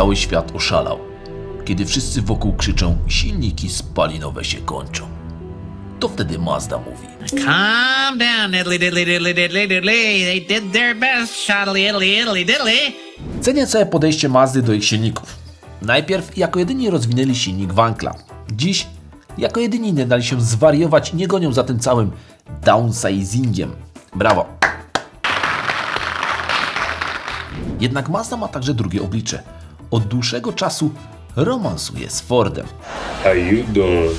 cały świat oszalał, kiedy wszyscy wokół krzyczą silniki spalinowe się kończą. To wtedy Mazda mówi. Calm down, diddly diddly diddly diddly diddly. They did their best, shoddly diddly diddly diddly. Cenię całe podejście Mazdy do ich silników. Najpierw jako jedyni rozwinęli silnik Wankla. Dziś jako jedyni nie dali się zwariować i nie gonią za tym całym downsizingiem. Brawo! Jednak Mazda ma także drugie oblicze. Od dłuższego czasu romansuje z Fordem. How you doing?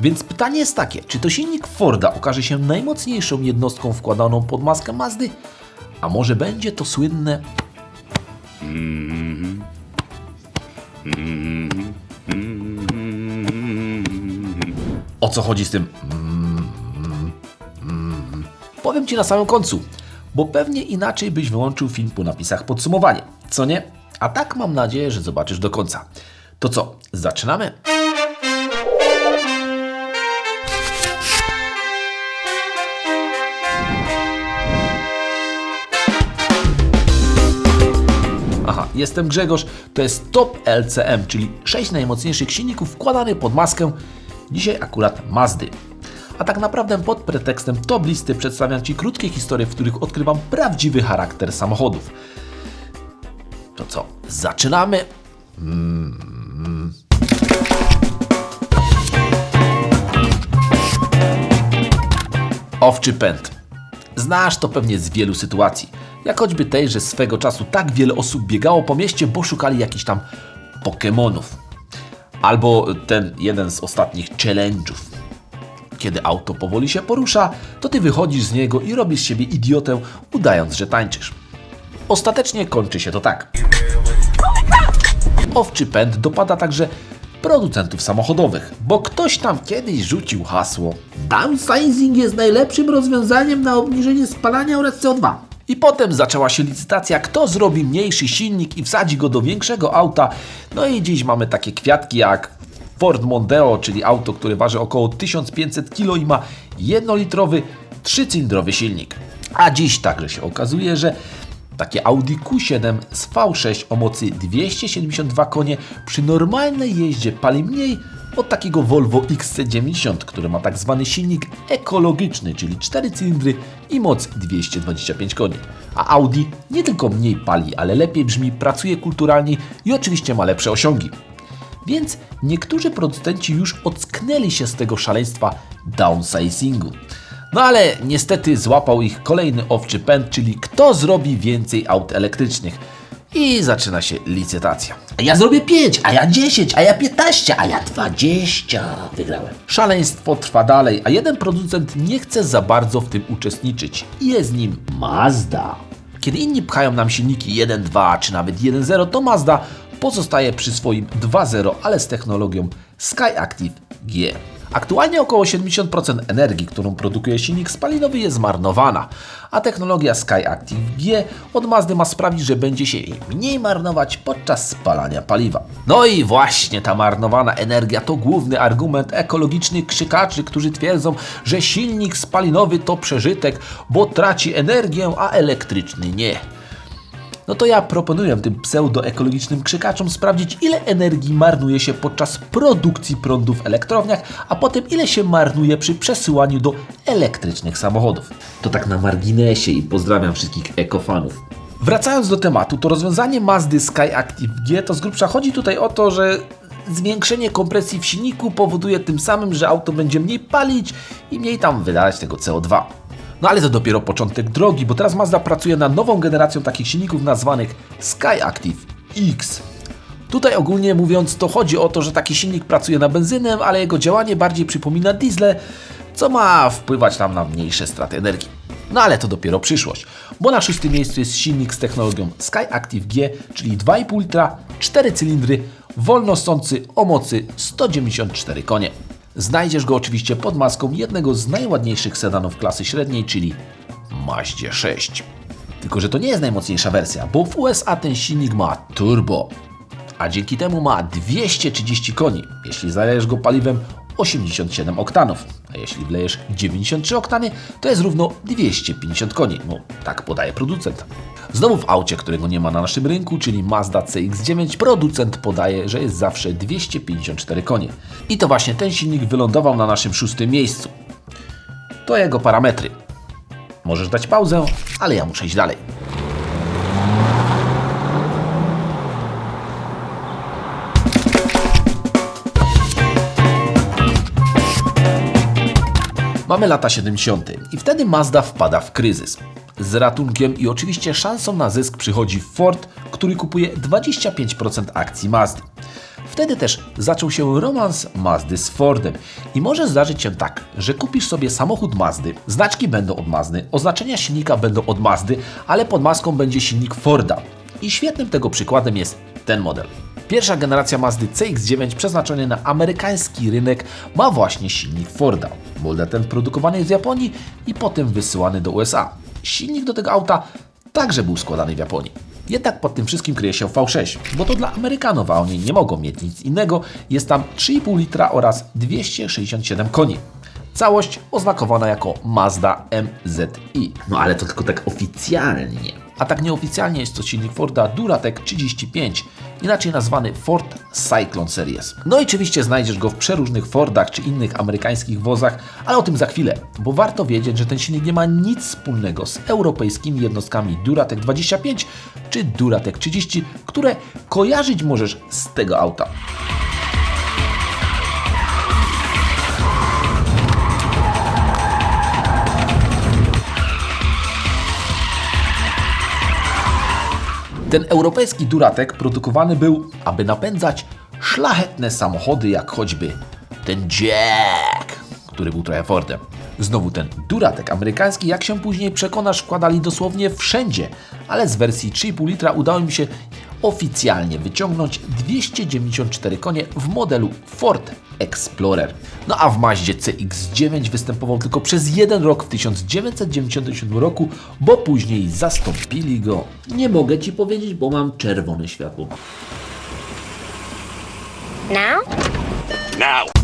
Więc pytanie jest takie, czy to silnik Forda okaże się najmocniejszą jednostką wkładaną pod maskę Mazdy? A może będzie to słynne O co chodzi z tym? Mm, mm, mm. Powiem Ci na samym końcu, bo pewnie inaczej byś wyłączył film po napisach podsumowanie, co nie? A tak mam nadzieję, że zobaczysz do końca. To co, zaczynamy? Aha, jestem Grzegorz, to jest Top LCM, czyli 6 najmocniejszych silników wkładanych pod maskę. Dzisiaj akurat Mazdy. A tak naprawdę pod pretekstem top listy przedstawiam Ci krótkie historie, w których odkrywam prawdziwy charakter samochodów. To co, zaczynamy? Mm. Owczy pęd. Znasz to pewnie z wielu sytuacji. Jak choćby tej, że swego czasu tak wiele osób biegało po mieście, bo szukali jakichś tam Pokemonów. Albo ten jeden z ostatnich challenge'ów. Kiedy auto powoli się porusza, to ty wychodzisz z niego i robisz z siebie idiotę, udając, że tańczysz. Ostatecznie kończy się to tak. Owczy pęd dopada także producentów samochodowych, bo ktoś tam kiedyś rzucił hasło Downsizing jest najlepszym rozwiązaniem na obniżenie spalania oraz CO2. I potem zaczęła się licytacja, kto zrobi mniejszy silnik i wsadzi go do większego auta. No i dziś mamy takie kwiatki jak Ford Mondeo, czyli auto, które waży około 1500 kg i ma jednolitrowy, trzycylindrowy silnik. A dziś także się okazuje, że takie Audi Q7 z V6 o mocy 272 konie przy normalnej jeździe pali mniej od takiego Volvo XC90, który ma tak zwany silnik ekologiczny, czyli 4 cylindry i moc 225 koni. A Audi nie tylko mniej pali, ale lepiej brzmi, pracuje kulturalniej i oczywiście ma lepsze osiągi. Więc niektórzy producenci już ocknęli się z tego szaleństwa downsizingu. No ale niestety złapał ich kolejny owczy pęd, czyli kto zrobi więcej aut elektrycznych. I zaczyna się licytacja. Ja zrobię 5, a ja 10, a ja 15, a ja 20. Wygrałem. Szaleństwo trwa dalej, a jeden producent nie chce za bardzo w tym uczestniczyć. I jest nim Mazda. Kiedy inni pchają nam silniki 1.2 czy nawet 1.0, to Mazda pozostaje przy swoim 2.0, ale z technologią SkyActiv G. Aktualnie około 70% energii, którą produkuje silnik spalinowy jest zmarnowana, a technologia SkyActiv G od Mazdy ma sprawić, że będzie się jej mniej marnować podczas spalania paliwa. No i właśnie ta marnowana energia to główny argument ekologicznych krzykaczy, którzy twierdzą, że silnik spalinowy to przeżytek, bo traci energię, a elektryczny nie. No to ja proponuję tym pseudoekologicznym krzykaczom sprawdzić, ile energii marnuje się podczas produkcji prądu w elektrowniach, a potem ile się marnuje przy przesyłaniu do elektrycznych samochodów. To tak na marginesie i pozdrawiam wszystkich ekofanów. Wracając do tematu, to rozwiązanie Mazdy SkyActiv G to z grubsza chodzi tutaj o to, że zwiększenie kompresji w silniku powoduje tym samym, że auto będzie mniej palić i mniej tam wydalać tego CO2. No ale to dopiero początek drogi, bo teraz Mazda pracuje nad nową generacją takich silników nazwanych SkyActiv X. Tutaj ogólnie mówiąc to chodzi o to, że taki silnik pracuje na benzynę, ale jego działanie bardziej przypomina diesle, co ma wpływać tam na mniejsze straty energii. No ale to dopiero przyszłość, bo na szóstym miejscu jest silnik z technologią SkyActiv G, czyli 2,5 litra, 4 cylindry, wolno stący o mocy 194 konie. Znajdziesz go oczywiście pod maską jednego z najładniejszych sedanów klasy średniej, czyli Maździe 6. Tylko, że to nie jest najmocniejsza wersja, bo w USA ten silnik ma turbo, a dzięki temu ma 230 koni, jeśli zalejesz go paliwem 87 oktanów. A jeśli wlejesz 93 oktany, to jest równo 250 koni. No, tak podaje producent. Znowu w aucie, którego nie ma na naszym rynku, czyli Mazda CX-9, producent podaje, że jest zawsze 254 konie. I to właśnie ten silnik wylądował na naszym szóstym miejscu. To jego parametry. Możesz dać pauzę, ale ja muszę iść dalej. Mamy lata 70. i wtedy Mazda wpada w kryzys. Z ratunkiem i oczywiście szansą na zysk przychodzi Ford, który kupuje 25% akcji Mazdy. Wtedy też zaczął się romans Mazdy z Fordem i może zdarzyć się tak, że kupisz sobie samochód Mazdy, znaczki będą od Mazdy, oznaczenia silnika będą od Mazdy, ale pod maską będzie silnik Forda. I świetnym tego przykładem jest ten model. Pierwsza generacja Mazdy CX-9 przeznaczony na amerykański rynek ma właśnie silnik Forda. Model ten produkowany jest w Japonii i potem wysyłany do USA. Silnik do tego auta także był składany w Japonii. Jednak pod tym wszystkim kryje się V6, bo to dla Amerykanów, a oni nie mogą mieć nic innego. Jest tam 3,5 litra oraz 267 koni. Całość oznakowana jako Mazda MZI. No ale to tylko tak oficjalnie. A tak nieoficjalnie jest to silnik Forda Duratec 35, inaczej nazwany Ford Cyclone Series. No i oczywiście znajdziesz go w przeróżnych Fordach czy innych amerykańskich wozach, ale o tym za chwilę, bo warto wiedzieć, że ten silnik nie ma nic wspólnego z europejskimi jednostkami Duratec 25 czy Duratec 30, które kojarzyć możesz z tego auta. Ten europejski Duratek produkowany był, aby napędzać szlachetne samochody, jak choćby ten Jack, który był trochę Fordem. Znowu ten Duratek amerykański, jak się później przekonasz, wkładali dosłownie wszędzie, ale z wersji 3,5 litra udało mi się oficjalnie wyciągnąć 294 konie w modelu Ford Explorer. No a w Maździe CX-9 występował tylko przez jeden rok w 1997 roku, bo później zastąpili go. Nie mogę Ci powiedzieć, bo mam czerwone światło. Now?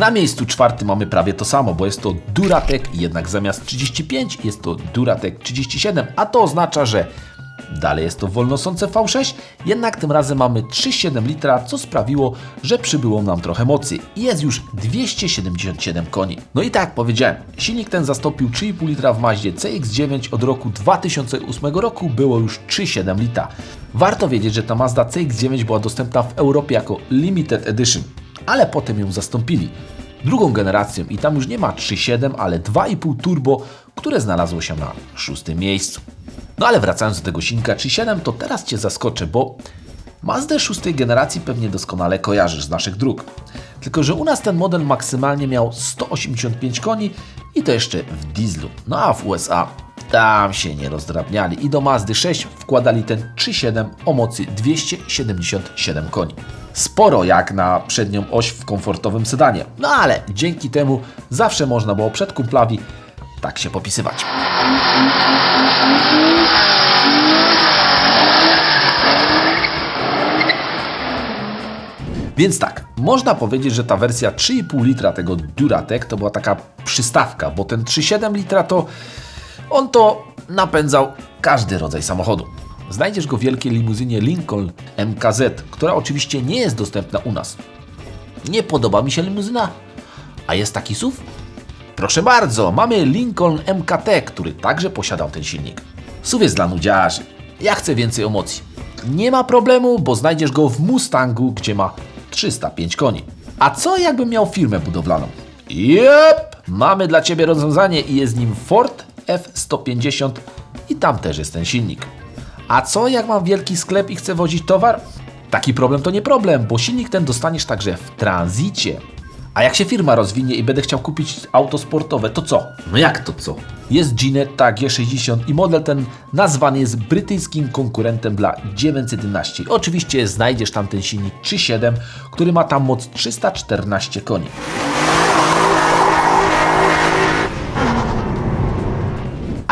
Na miejscu czwartym mamy prawie to samo, bo jest to Duratec, jednak zamiast 35 jest to Duratec 37, a to oznacza, że dalej jest to wolnosące V6, jednak tym razem mamy 3,7 litra, co sprawiło, że przybyło nam trochę mocy i jest już 277 koni. No i tak jak powiedziałem, silnik ten zastąpił 3,5 litra w Maździe CX-9 od roku 2008 roku było już 3,7 litra. Warto wiedzieć, że ta Mazda CX-9 była dostępna w Europie jako Limited Edition ale potem ją zastąpili drugą generacją i tam już nie ma 3.7, ale 2.5 turbo, które znalazło się na szóstym miejscu. No ale wracając do tego silnika 3.7, to teraz Cię zaskoczę, bo Mazdę szóstej generacji pewnie doskonale kojarzysz z naszych dróg. Tylko, że u nas ten model maksymalnie miał 185 koni i to jeszcze w dieslu. No a w USA tam się nie rozdrabniali i do Mazdy 6 wkładali ten 3.7 o mocy 277 koni. Sporo jak na przednią oś w komfortowym sedanie. No ale dzięki temu zawsze można było przed kumplami tak się popisywać. Więc tak, można powiedzieć, że ta wersja 3,5 litra tego Duratec to była taka przystawka, bo ten 3,7 litra to on to napędzał każdy rodzaj samochodu. Znajdziesz go w wielkiej limuzynie Lincoln MKZ, która oczywiście nie jest dostępna u nas. Nie podoba mi się limuzyna, a jest taki SUV? Proszę bardzo, mamy Lincoln MKT, który także posiadał ten silnik. SUV jest dla nudziarzy. Ja chcę więcej emocji. Nie ma problemu, bo znajdziesz go w Mustangu, gdzie ma 305 koni. A co jakbym miał firmę budowlaną? Jep! Mamy dla Ciebie rozwiązanie i jest nim Ford F-150 i tam też jest ten silnik. A co jak mam wielki sklep i chcę wozić towar? Taki problem to nie problem, bo silnik ten dostaniesz także w tranzycie. A jak się firma rozwinie i będę chciał kupić auto sportowe, to co? No jak to co? Jest Ginetta G60 i model ten nazwany jest brytyjskim konkurentem dla 911. Oczywiście znajdziesz tam ten silnik 3.7, który ma tam moc 314 koni.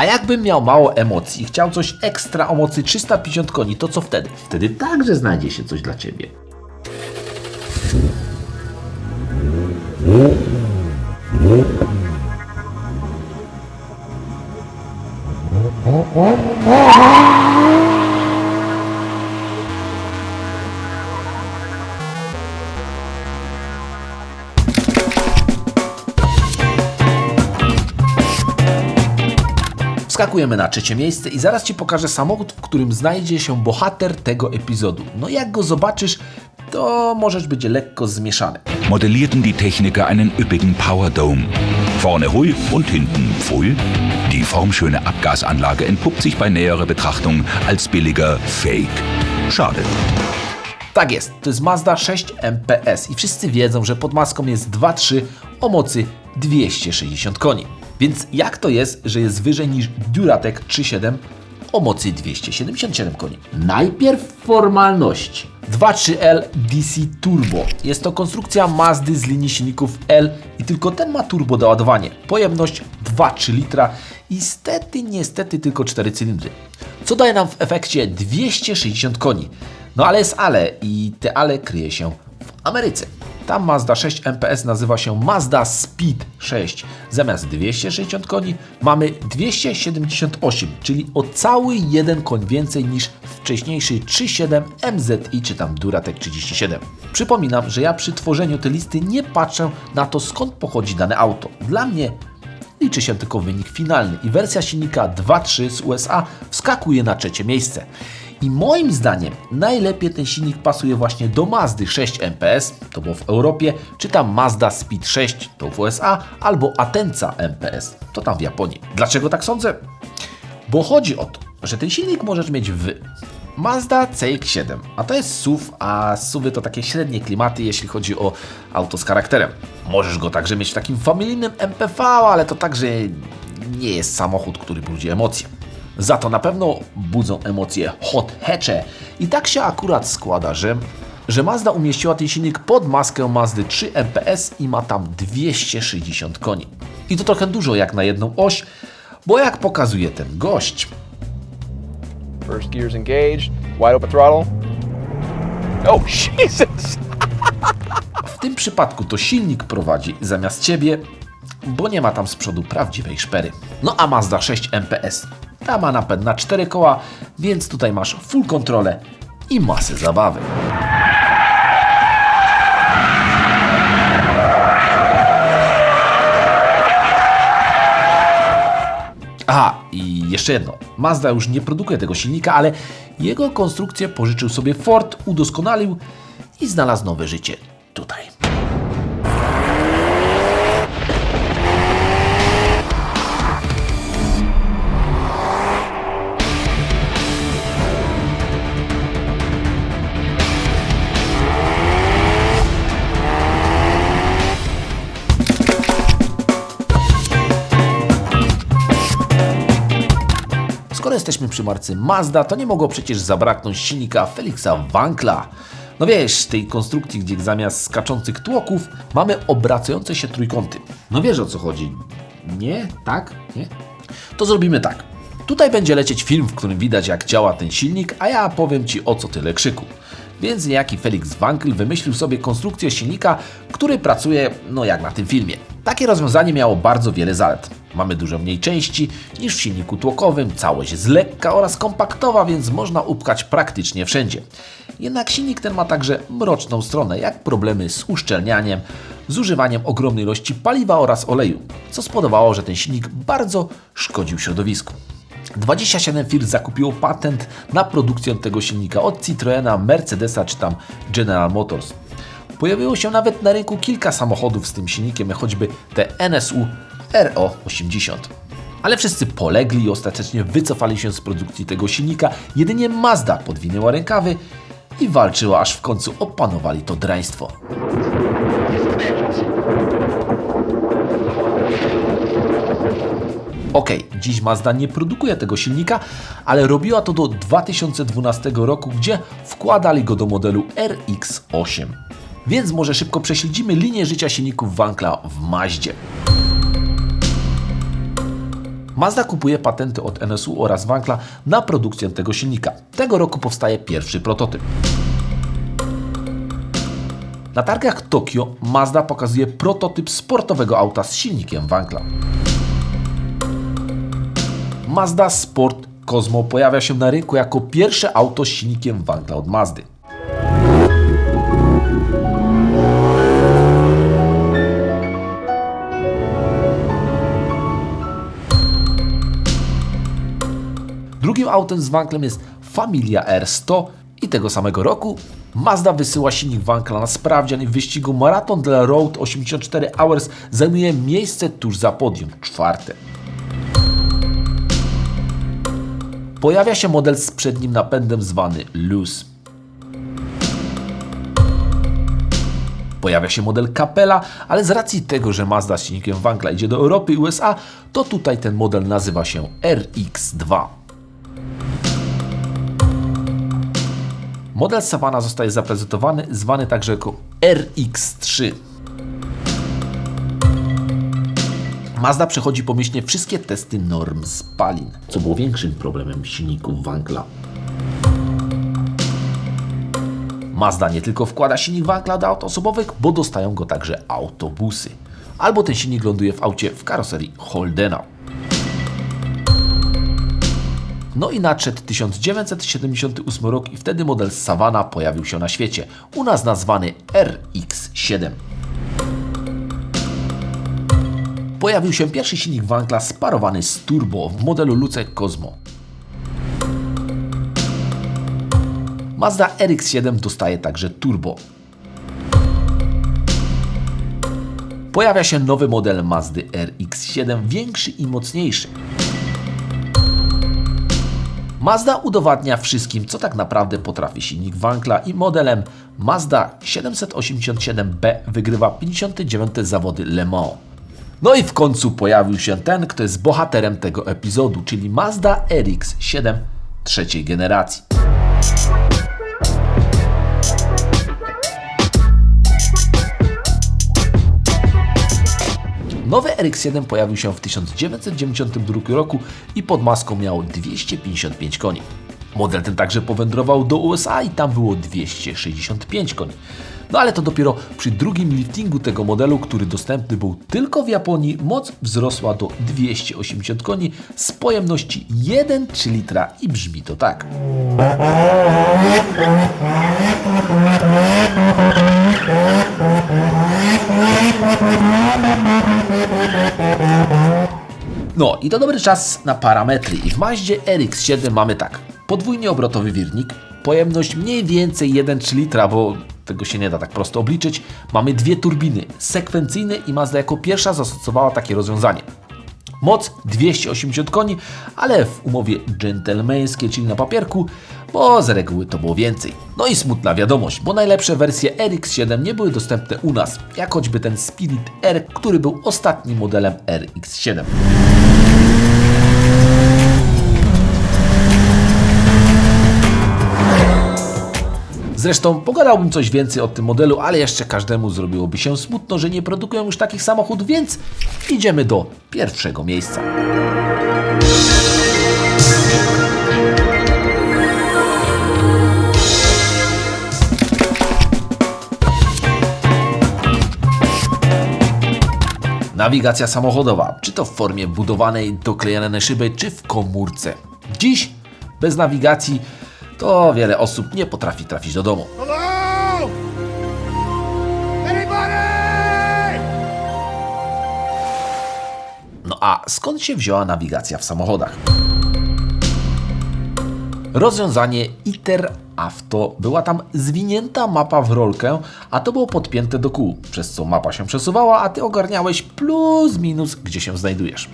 jakbym miał mało emocji i chciał coś ekstra o mocy 350 koni, to co wtedy? Wtedy także znajdzie się coś dla Ciebie. Wskakujemy na trzecie miejsce i zaraz Ci pokażę samochód, w którym znajdzie się bohater tego epizodu. No jak go zobaczysz, to możesz być lekko zmieszany. modellierten die Techniker einen üppigen Powerdome. Vorne hui und hinten pfui. Die formschöne Abgasanlage entpuppt sich bei näherer Betrachtung als billiger Fake. Schade. Tak jest, to jest Mazda 6 MPS i wszyscy wiedzą, że pod maską jest 2.3 o mocy 260 koni. Więc jak to jest, że jest wyżej niż Duratec 3.7 o mocy 277 koni? Najpierw formalności. 2.3L DC Turbo. Jest to konstrukcja Mazdy z linii silników L i tylko ten ma turbo doładowanie. Pojemność 2,3 litra i stety, niestety tylko 4 cylindry. Co daje nam w efekcie 260 koni. No ale jest ale i te ale kryje się w Ameryce. Tam Mazda 6 MPS nazywa się Mazda Speed 6. Zamiast 260 koni mamy 278, czyli o cały jeden koń więcej niż wcześniejszy 3.7 MZI czy tam Duratec 37. Przypominam, że ja przy tworzeniu tej listy nie patrzę na to skąd pochodzi dane auto. Dla mnie liczy się tylko wynik finalny i wersja silnika 2.3 z USA wskakuje na trzecie miejsce. I moim zdaniem najlepiej ten silnik pasuje właśnie do Mazdy 6 MPS, to było w Europie, czy tam Mazda Speed 6, to w USA, albo Atenza MPS, to tam w Japonii. Dlaczego tak sądzę? Bo chodzi o to, że ten silnik możesz mieć w Mazda CX-7, a to jest SUV, a SUVy to takie średnie klimaty, jeśli chodzi o auto z charakterem. Możesz go także mieć w takim familijnym MPV, ale to także nie jest samochód, który budzi emocje. Za to na pewno budzą emocje hot hatche i tak się akurat składa, że, że Mazda umieściła ten silnik pod maskę Mazdy 3 MPS i ma tam 260 koni. I to trochę dużo jak na jedną oś, bo jak pokazuje ten gość, First gear's engaged. Wide open throttle. Oh, Jesus! W tym przypadku to silnik prowadzi zamiast ciebie, bo nie ma tam z przodu prawdziwej szpery. No a Mazda 6 MPS ta ma napęd na 4 koła, więc tutaj masz full kontrolę i masę zabawy. Aha, i jeszcze jedno. Mazda już nie produkuje tego silnika, ale jego konstrukcję pożyczył sobie Ford, udoskonalił i znalazł nowe życie jesteśmy przy marce Mazda, to nie mogło przecież zabraknąć silnika Felixa Wankla. No wiesz, tej konstrukcji, gdzie zamiast skaczących tłoków mamy obracające się trójkąty. No wiesz o co chodzi. Nie? Tak? Nie? To zrobimy tak. Tutaj będzie lecieć film, w którym widać jak działa ten silnik, a ja powiem Ci o co tyle krzyku. Więc niejaki Felix Wankl wymyślił sobie konstrukcję silnika, który pracuje no jak na tym filmie. Takie rozwiązanie miało bardzo wiele zalet. Mamy dużo mniej części niż w silniku tłokowym, całość jest lekka oraz kompaktowa, więc można upchać praktycznie wszędzie. Jednak silnik ten ma także mroczną stronę, jak problemy z uszczelnianiem, zużywaniem ogromnej ilości paliwa oraz oleju, co spowodowało, że ten silnik bardzo szkodził środowisku. 27 firm zakupiło patent na produkcję tego silnika od Citroena, Mercedesa czy tam General Motors. Pojawiło się nawet na rynku kilka samochodów z tym silnikiem, choćby te NSU RO80. Ale wszyscy polegli i ostatecznie wycofali się z produkcji tego silnika. Jedynie Mazda podwinęła rękawy i walczyła, aż w końcu opanowali to draństwo. Okej, dziś Mazda nie produkuje tego silnika, ale robiła to do 2012 roku, gdzie wkładali go do modelu RX8. Więc może szybko prześledzimy linię życia silników Wankla w Maździe. Mazda kupuje patenty od NSU oraz Wankla na produkcję tego silnika. Tego roku powstaje pierwszy prototyp. Na targach Tokio Mazda pokazuje prototyp sportowego auta z silnikiem Wankla. Mazda Sport Cosmo pojawia się na rynku jako pierwsze auto z silnikiem Wankla od Mazdy. Trzecim autem z wanklem jest Familia R100 i tego samego roku Mazda wysyła silnik wankla na sprawdzian i w wyścigu Marathon de la Road 84 Hours zajmuje miejsce tuż za podium, czwarte. Pojawia się model z przednim napędem zwany Luz. Pojawia się model Capella, ale z racji tego, że Mazda z silnikiem Wankla idzie do Europy i USA, to tutaj ten model nazywa się RX2. Model Savana zostaje zaprezentowany, zwany także jako RX3. Mazda przechodzi pomyślnie wszystkie testy norm spalin, co było większym problemem silników Wankla. Mazda nie tylko wkłada silnik Wankla do aut osobowych, bo dostają go także autobusy. Albo ten silnik ląduje w aucie w karoserii Holdena. No i nadszedł 1978 rok i wtedy model Savana pojawił się na świecie, u nas nazwany RX-7. Pojawił się pierwszy silnik Wankla sparowany z turbo w modelu Lucek Cosmo. Mazda RX-7 dostaje także turbo. Pojawia się nowy model Mazdy RX-7, większy i mocniejszy. Mazda udowadnia wszystkim, co tak naprawdę potrafi silnik Wankla i modelem Mazda 787B wygrywa 59 zawody Le Mans. No i w końcu pojawił się ten, kto jest bohaterem tego epizodu, czyli Mazda RX-7 trzeciej generacji. Nowy RX-7 pojawił się w 1992 roku i pod maską miał 255 koni. Model ten także powędrował do USA i tam było 265 koni. No ale to dopiero przy drugim liftingu tego modelu, który dostępny był tylko w Japonii, moc wzrosła do 280 koni z pojemności 1,3 litra i brzmi to tak. No i to dobry czas na parametry i w Maździe RX-7 mamy tak. Podwójnie obrotowy wirnik, pojemność mniej więcej 1,3 litra, bo tego się nie da tak prosto obliczyć. Mamy dwie turbiny sekwencyjne i Mazda jako pierwsza zastosowała takie rozwiązanie. Moc 280 koni, ale w umowie dżentelmeńskiej, czyli na papierku, bo z reguły to było więcej. No i smutna wiadomość, bo najlepsze wersje RX-7 nie były dostępne u nas, jak choćby ten Spirit R, który był ostatnim modelem RX-7. Zresztą pogadałbym coś więcej o tym modelu, ale jeszcze każdemu zrobiłoby się smutno, że nie produkują już takich samochodów, więc idziemy do pierwszego miejsca. Nawigacja samochodowa, czy to w formie budowanej, doklejanej na szybę, czy w komórce. Dziś bez nawigacji to wiele osób nie potrafi trafić do domu. No a skąd się wzięła nawigacja w samochodach? Rozwiązanie ITER Auto była tam zwinięta mapa w rolkę, a to było podpięte do kół, przez co mapa się przesuwała, a ty ogarniałeś plus minus, gdzie się znajdujesz.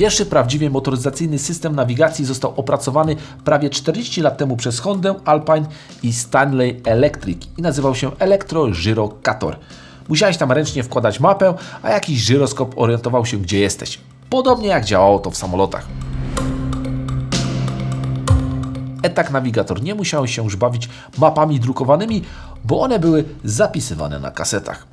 Pierwszy prawdziwie motoryzacyjny system nawigacji został opracowany prawie 40 lat temu przez Hondę, Alpine i Stanley Electric i nazywał się Elektrogyrokator. Musiałeś tam ręcznie wkładać mapę, a jakiś żyroskop orientował się gdzie jesteś. Podobnie jak działało to w samolotach. Etak nawigator nie musiał się już bawić mapami drukowanymi, bo one były zapisywane na kasetach.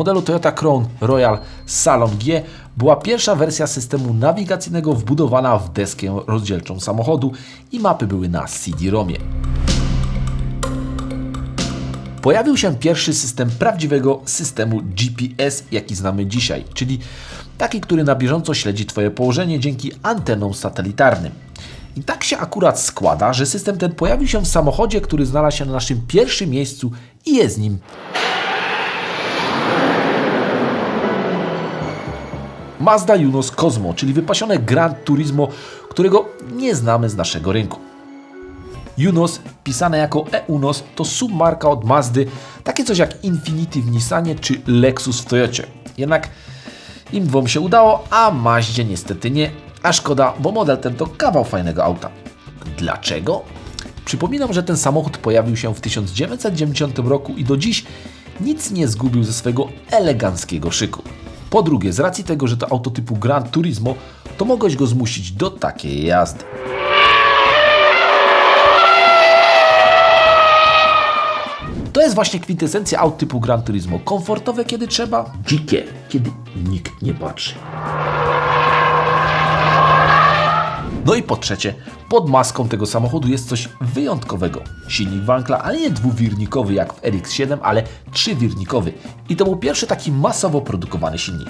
Modelu Toyota Crown Royal Salon G była pierwsza wersja systemu nawigacyjnego wbudowana w deskę rozdzielczą samochodu i mapy były na CD-ROMie. Pojawił się pierwszy system prawdziwego systemu GPS, jaki znamy dzisiaj, czyli taki, który na bieżąco śledzi Twoje położenie dzięki antenom satelitarnym. I tak się akurat składa, że system ten pojawił się w samochodzie, który znalazł się na naszym pierwszym miejscu i jest nim Mazda Junos Cosmo, czyli wypasione Gran Turismo, którego nie znamy z naszego rynku. Junos, pisane jako E-Unos, to submarka od Mazdy, takie coś jak Infiniti w Nissanie czy Lexus w Toyocie. Jednak im dwom się udało, a Maździe niestety nie. A szkoda, bo model ten to kawał fajnego auta. Dlaczego? Przypominam, że ten samochód pojawił się w 1990 roku i do dziś nic nie zgubił ze swojego eleganckiego szyku. Po drugie, z racji tego, że to auto typu Gran Turismo, to mogłeś go zmusić do takiej jazdy. To jest właśnie kwintesencja aut typu Gran Turismo. Komfortowe kiedy trzeba, dzikie kiedy nikt nie patrzy. No i po trzecie, pod maską tego samochodu jest coś wyjątkowego. Silnik Wankla, ale nie dwuwirnikowy jak w RX-7, ale trzywirnikowy. I to był pierwszy taki masowo produkowany silnik.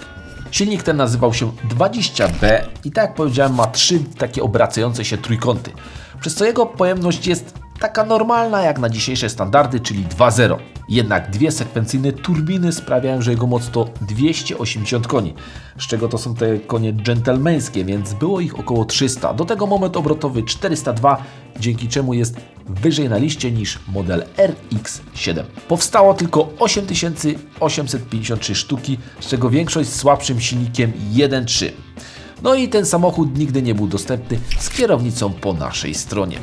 Silnik ten nazywał się 20B i tak jak powiedziałem ma trzy takie obracające się trójkąty. Przez co jego pojemność jest taka normalna jak na dzisiejsze standardy, czyli 2.0. Jednak dwie sekwencyjne turbiny sprawiają, że jego moc to 280 koni, z czego to są te konie dżentelmeńskie, więc było ich około 300. Do tego moment obrotowy 402, dzięki czemu jest wyżej na liście niż model RX-7. Powstało tylko 8853 sztuki, z czego większość z słabszym silnikiem 1.3. No i ten samochód nigdy nie był dostępny z kierownicą po naszej stronie.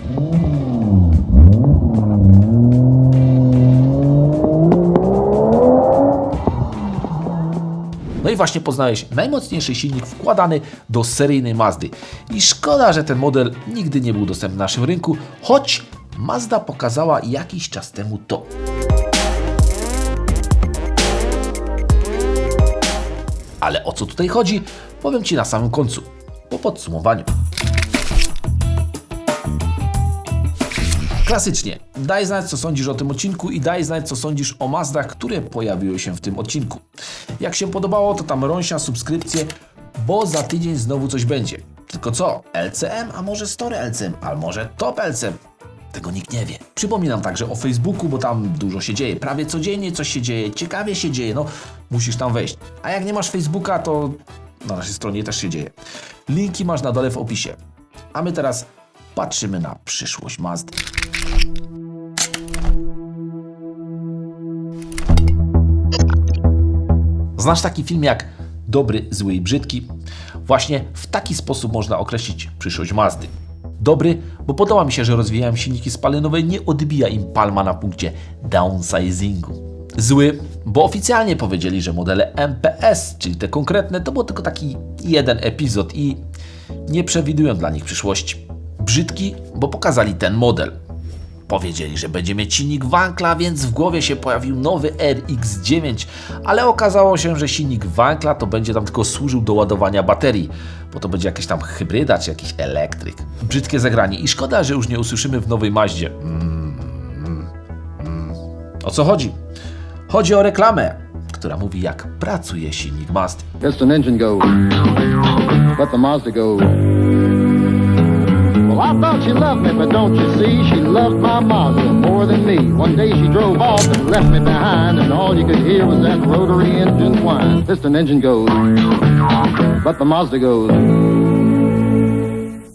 Właśnie poznałeś najmocniejszy silnik wkładany do seryjnej Mazdy. I szkoda, że ten model nigdy nie był dostępny w naszym rynku, choć Mazda pokazała jakiś czas temu to. Ale o co tutaj chodzi, powiem Ci na samym końcu, po podsumowaniu. Klasycznie, daj znać co sądzisz o tym odcinku i daj znać co sądzisz o Mazdach, które pojawiły się w tym odcinku. Jak się podobało, to tam rąsia subskrypcję, bo za tydzień znowu coś będzie. Tylko co? LCM, a może Story LCM, a może Top LCM? Tego nikt nie wie. Przypominam także o Facebooku, bo tam dużo się dzieje. Prawie codziennie coś się dzieje, ciekawie się dzieje, no musisz tam wejść. A jak nie masz Facebooka, to na naszej stronie też się dzieje. Linki masz na dole w opisie. A my teraz patrzymy na przyszłość Mazdy. Znasz taki film jak Dobry, Zły i Brzydki? Właśnie w taki sposób można określić przyszłość Mazdy. Dobry, bo podoba mi się, że rozwijają silniki spalinowe, nie odbija im palma na punkcie downsizingu. Zły, bo oficjalnie powiedzieli, że modele MPS, czyli te konkretne, to był tylko taki jeden epizod i nie przewidują dla nich przyszłości. Brzydki, bo pokazali ten model. Powiedzieli, że będzie mieć silnik Wankla, więc w głowie się pojawił nowy RX-9, ale okazało się, że silnik Wankla to będzie tam tylko służył do ładowania baterii, bo to będzie jakaś tam hybryda czy jakiś elektryk. Brzydkie zagranie i szkoda, że już nie usłyszymy w nowej Maździe. Mm, mm, mm. O co chodzi? Chodzi o reklamę, która mówi jak pracuje silnik Mazdy. Piston engine go. Let the Mazda go. I thought she loved me, but don't you see, she loved my Mazda more than me. One day she drove off and left me behind, and all you could hear was that rotary engine whine. Piston engine goes. but the Mazda goes.